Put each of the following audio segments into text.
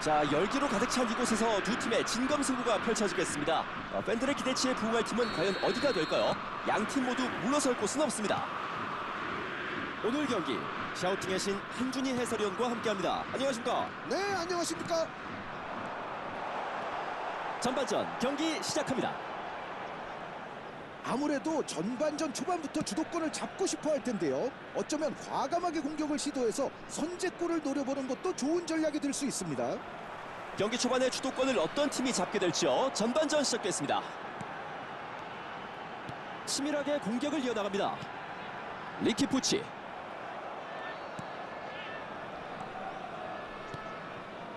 자 열기로 가득 찬 이곳에서 두 팀의 진검승부가 펼쳐지겠습니다. 어, 팬들의 기대치에 부응할 팀은 과연 어디가 될까요? 양 팀 모두 물러설 곳은 없습니다. 오늘 경기 샤우팅의 신 한준희 해설위원과 함께합니다. 안녕하십니까? 네, 안녕하십니까? 전반전 경기 시작합니다. 아무래도 전반전 초반부터 주도권을 잡고 싶어 할 텐데요. 어쩌면 과감하게 공격을 시도해서 선제골을 노려보는 것도 좋은 전략이 될 수 있습니다. 경기 초반에 주도권을 어떤 팀이 잡게 될지요. 전반전 시작됐습니다. 치밀하게 공격을 이어나갑니다. 리키 푸치.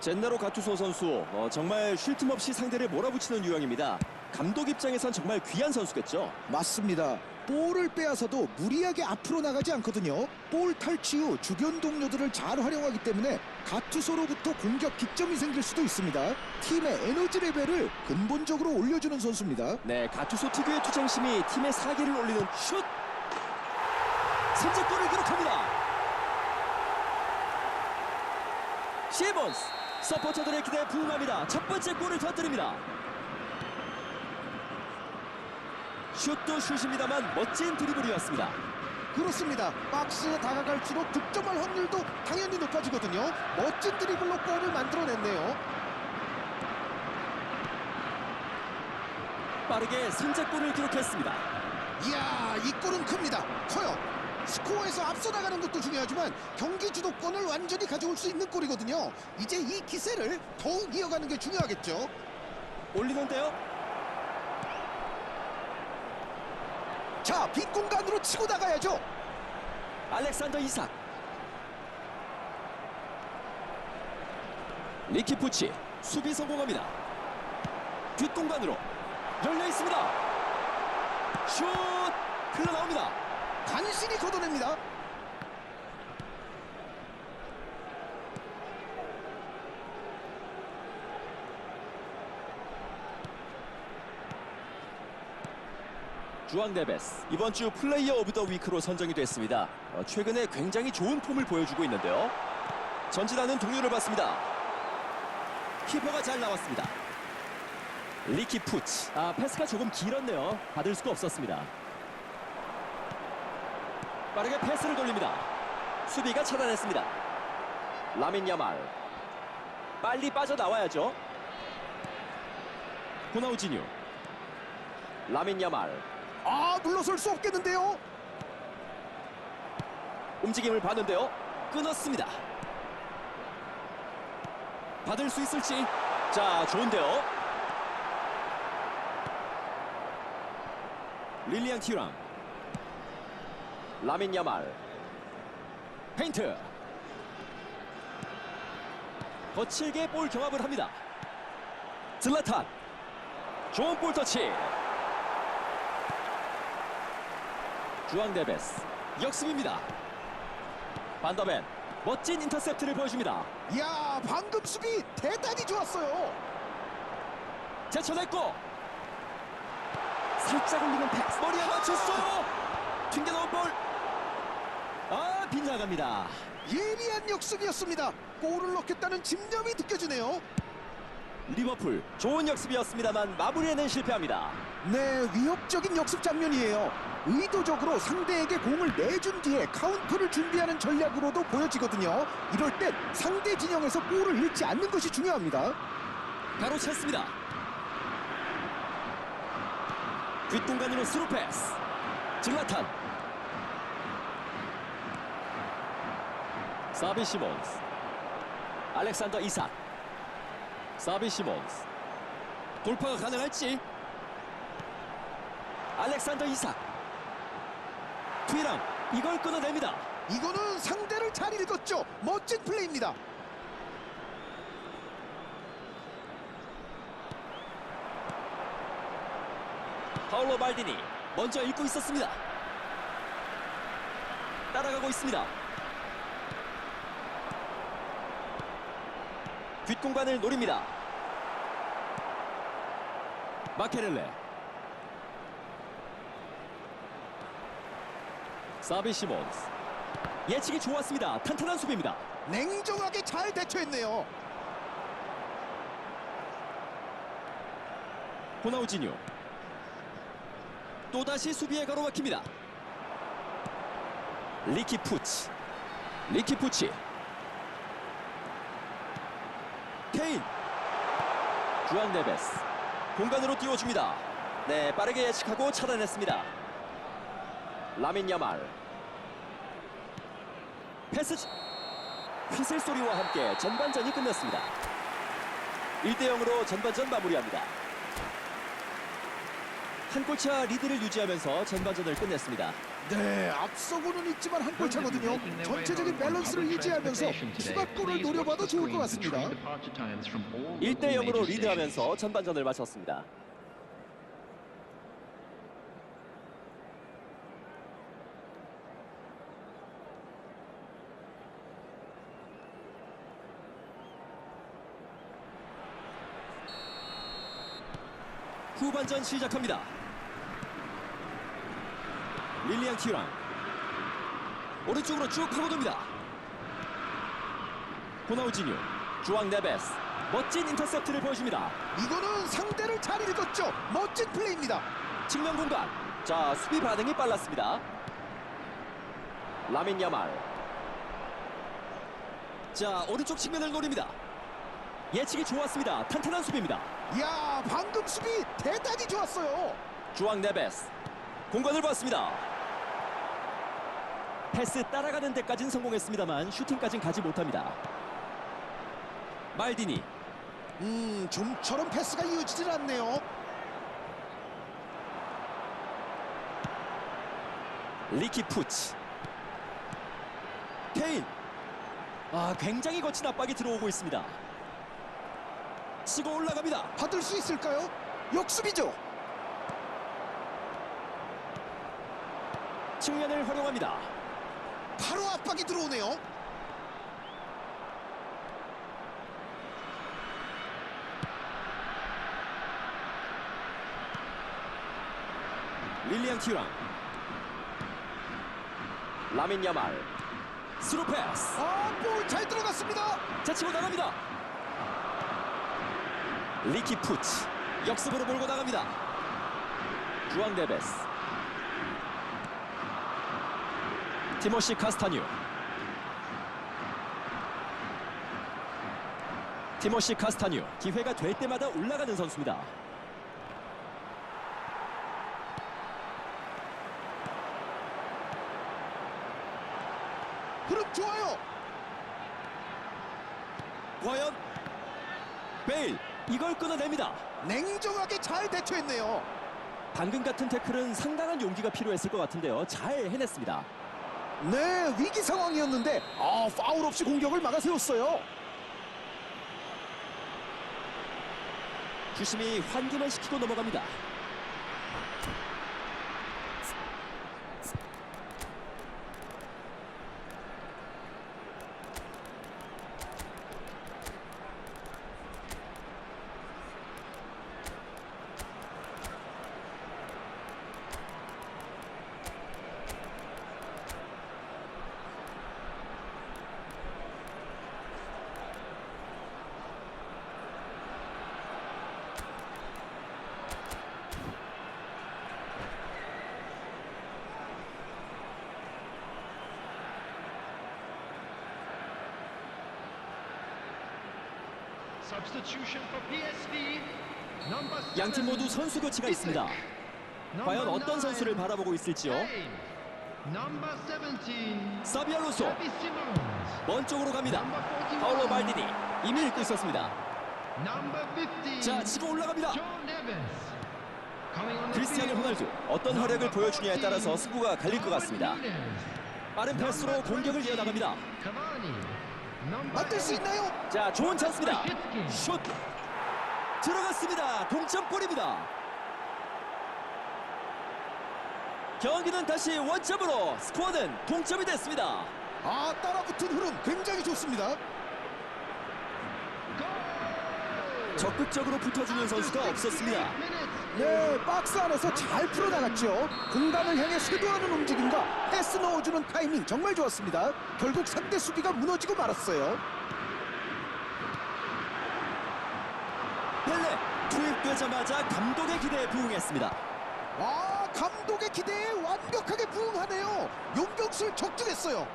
젠나로 가투소 선수 어, 정말 쉴 틈 없이 상대를 몰아붙이는 유형입니다. 감독 입장에선 정말 귀한 선수겠죠. 맞습니다. 볼을 빼앗아도 무리하게 앞으로 나가지 않거든요. 볼 탈취 후 주변 동료들을 잘 활용하기 때문에 가투소로부터 공격 득점이 생길 수도 있습니다. 팀의 에너지 레벨을 근본적으로 올려주는 선수입니다. 네, 가투소 특유의 투쟁심이 팀의 사기를 올리는 슛! 선제골을 기록합니다. 시몬스 서포터들의 기대에 부응합니다. 첫 번째 골을 터뜨립니다. 슛도 슛입니다만 멋진 드리블이었습니다. 그렇습니다. 박스에 다가갈수록 득점할 확률도 당연히 높아지거든요. 멋진 드리블로 골을 만들어냈네요. 빠르게 선제골을 기록했습니다. 이야, 이 골은 큽니다. 커요. 스코어에서 앞서 나가는 것도 중요하지만 경기 주도권을 완전히 가져올 수 있는 골이거든요. 이제 이 기세를 더욱 이어가는 게 중요하겠죠. 올리는데요. 자, 빈 공간으로 치고 나가야죠. 알렉산더 이삭. 리키 푸치 수비 성공합니다. 뒷공간으로 열려 있습니다. 슛 흘러나옵니다. 간신히 걷어냅니다. 주앙 네베스 이번 주 플레이어 오브 더 위크로 선정이 됐습니다. 어, 최근에 굉장히 좋은 폼을 보여주고 있는데요. 전진하는 동료를 봤습니다. 키퍼가 잘 나왔습니다. 리키 푸치. 아 패스가 조금 길었네요. 받을 수가 없었습니다. 빠르게 패스를 돌립니다. 수비가 차단했습니다. 라민 야말. 빨리 빠져나와야죠. 호나우지뉴. 라민 야말. 아, 물러설 수 없겠는데요. 움직임을 봤는데요. 끊었습니다. 받을 수 있을지. 자, 좋은데요. 릴리안 티랑. 라민 야말. 페인트. 거칠게 볼 경합을 합니다. 슬라탄. 좋은 볼 터치. 주앙 데베스. 역습입니다. 반더벤 멋진 인터셉트를 보여줍니다. 이야, 방금 수비 대단히 좋았어요. 제쳐냈고 살짝 올리는 패스 머리에 맞췄어요. 튕겨나온 볼. 아 빗나갑니다. 예리한 역습이었습니다. 골을 넣겠다는 집념이 느껴지네요. 리버풀 좋은 역습이었습니다만 마무리에는 실패합니다. 네, 위협적인 역습 장면이에요. 의도적으로 상대에게 공을 내준 뒤에 카운터를 준비하는 전략으로도 보여지거든요. 이럴 땐 상대 진영에서 볼을 잃지 않는 것이 중요합니다. 가로챘습니다. 뒷공간으로 스루 패스. 질라탄. 사비 시몬스. 알렉산더 이삭. 사비 시몬스. 돌파가 가능할지. 알렉산더 이삭. 트위랑 이걸 끊어냅니다. 이거는 상대를 잘 읽었죠. 멋진 플레이입니다. 파울로 말디니 먼저 읽고 있었습니다. 따라가고 있습니다. 뒷공간을 노립니다. 마케렐레 사비 시몬스 예측이 좋았습니다. 탄탄한 수비입니다. 냉정하게 잘 대처했네요. 호나우지뉴 또다시 수비에 가로막힙니다. 리키 푸치 리키 푸치 케인. 주앙 네베스. 공간으로 띄워줍니다. 네 빠르게 예측하고 차단했습니다. 라민 야말. 패스 휘슬 소리와 함께 전반전이 끝났습니다. 1대 0으로 전반전 마무리합니다. 한 골차 리드를 유지하면서 전반전을 끝냈습니다 네, 앞서고는 있지만 한 골 차거든요. 전체적인 밸런스를 유지하면서 추가골을 노려봐도 좋을 것 같습니다. 1대 0으로 리드하면서 전반전을 마쳤습니다. 후반전 시작합니다. 릴리안 키랑 오른쪽으로 쭉 파고듭니다. 호나우지뉴 주앙 네베스 멋진 인터셉트를 보여줍니다. 이거는 상대를 잘 읽었죠. 멋진 플레이입니다. 측면 공간. 자 수비 반응이 빨랐습니다. 라민 야말. 자 오른쪽 측면을 노립니다. 예측이 좋았습니다. 탄탄한 수비입니다. 이야, 방금 수비 대단히 좋았어요. 주앙 네베스 공간을 봤습니다. 패스 따라가는 데까진 성공했습니다만 슈팅까진 가지 못합니다. 말디니 음, 좀처럼 패스가 이어지질 않네요. 리키 푸치 케인 아 굉장히 거친 압박이 들어오고 있습니다 치고 올라갑니다 받을 수 있을까요? 역수비죠. 측면을 활용합니다 바로 압박이 들어오네요. 릴리안 키랑. 라민 야말. 스루 패스. 아, 볼 잘 들어갔습니다. 자 치고 나갑니다. 리키 푸치 역습으로 몰고 나갑니다. 주앙 데베스 티모시 카스타뉴. 티모시 카스타뉴 기회가 될 때마다 올라가는 선수입니다. 흐름 좋아요. 과연 베일 이걸 끊어냅니다. 냉정하게 잘 대처했네요. 방금 같은 태클은 상당한 용기가 필요했을 것 같은데요. 잘 해냈습니다 네, 위기 상황이었는데 아, 파울 없이 공격을 막아세웠어요. 주심이 환기만 시키고 넘어갑니다. 양팀 모두 선수 교체가 있습니다. 과연 어떤 선수를 바라보고 있을지요? Kane. Number 17. 사비 알론소 Xavi Simons. 먼 쪽으로 갑니다. Number 41. 파울로 말디니 이미 읽고 있었습니다. Number 50. 자 치고 올라갑니다. 크리스티아노. 호날두 어떤 활약을 보여주냐에 따라서 승부가 갈릴 것 같습니다. 빠른 패스로 공격을 20. 이어나갑니다. 만들 수 8. 있나요? 자 좋은 찬스입니다. 슛 들어갔습니다. 동점골입니다. 경기는 다시 원점으로 스코어는 동점이 됐습니다. 아, 따라붙은 흐름 굉장히 좋습니다. 적극적으로 붙어주는 선수가 없었습니다. 네, 박스 안에서 잘 풀어나갔죠. 공간을 향해 쇄도하는 움직임과 패스 넣어주는 타이밍 정말 좋았습니다. 결국 상대 수비가 무너지고 말았어요. 펠레 투입되자마자 감독의 기대에 부응했습니다. 아 감독의 기대에 완벽하게 부응하네요. 용병술 적중했어요.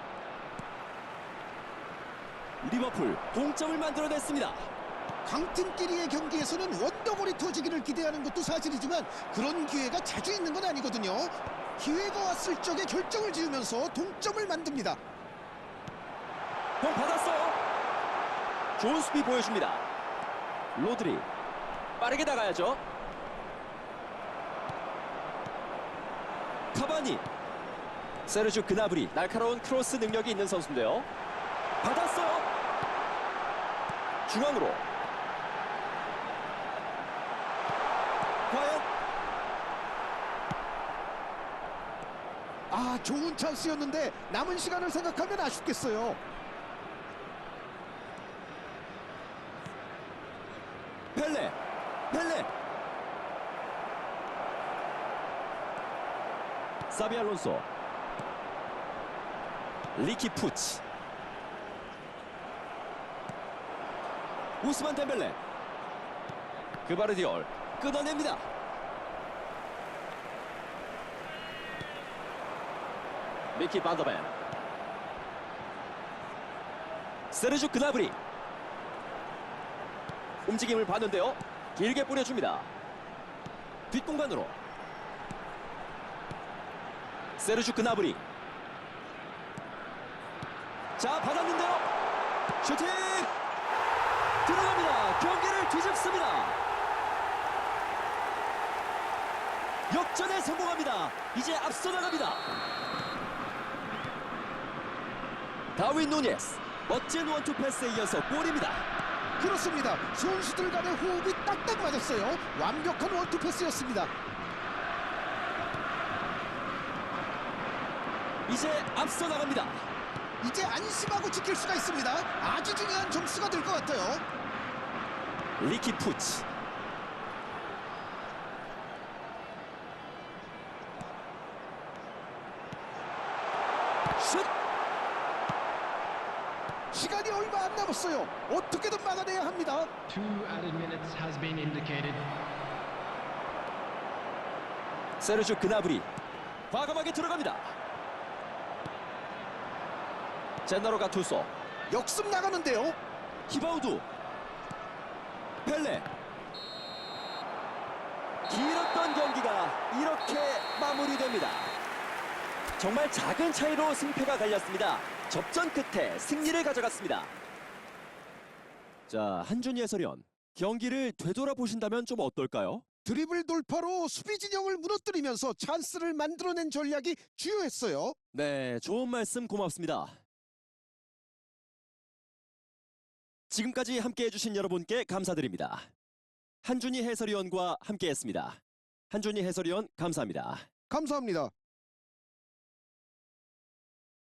리버풀 동점을 만들어냈습니다. 강팀끼리의 경기에서는 원더골이 터지기를 기대하는 것도 사실이지만 그런 기회가 자주 있는 건 아니거든요. 기회가 왔을 적에 결정을 지으면서 동점을 만듭니다. 공 받았어요. 좋은 수비 보여줍니다. 로드리 빠르게 나가야죠. 카바니 세르주 그나브리 날카로운 크로스 능력이 있는 선수인데요. 받았어요. 중앙으로 과연 아 좋은 찬스였는데 남은 시간을 생각하면 아쉽겠어요. 펠레 펠레. 사비 알론소. 리키 푸치 우스만 템벨레. 그바르디올 끊어냅니다 미키 반더벤 세르주 그나브리 움직임을 봤는데요. 길게 뿌려줍니다. 뒷공간으로 세르주 그나브리 자 받았는데요. 슈팅 들어갑니다. 경기를 뒤집습니다. 역전에 성공합니다. 이제 앞서 나갑니다. 다윈 누니에스 멋진 원투 패스에 이어서 골입니다. 그렇습니다. 선수들 간의 호흡이 딱딱 맞았어요. 완벽한 원투 패스였습니다. 이제 앞서 나갑니다. 이제 안심하고 지킬 수가 있습니다. 아주 중요한 점수가 될 것 같아요. 리키 푸치 슛 시간이 얼마 안 남았어요. 어떻게든 막아내야 합니다. Two added minutes has been indicated. 세르주 그나브리 과감하게 들어갑니다. 제너로 가투소 역습 나가는데요. 히바우두 펠레 길었던 경기가 이렇게 마무리됩니다. 정말 작은 차이로 승패가 갈렸습니다. 접전 끝에 승리를 가져갔습니다. 자, 한준희 해설위원. 경기를 되돌아보신다면 좀 어떨까요? 드리블 돌파로 수비 진영을 무너뜨리면서 찬스를 만들어낸 전략이 주요했어요. 네, 좋은 말씀 고맙습니다. 지금까지 함께 해 주신 여러분께 감사드립니다. 한준희 해설위원과 함께했습니다. 한준희 해설위원 감사합니다. 감사합니다.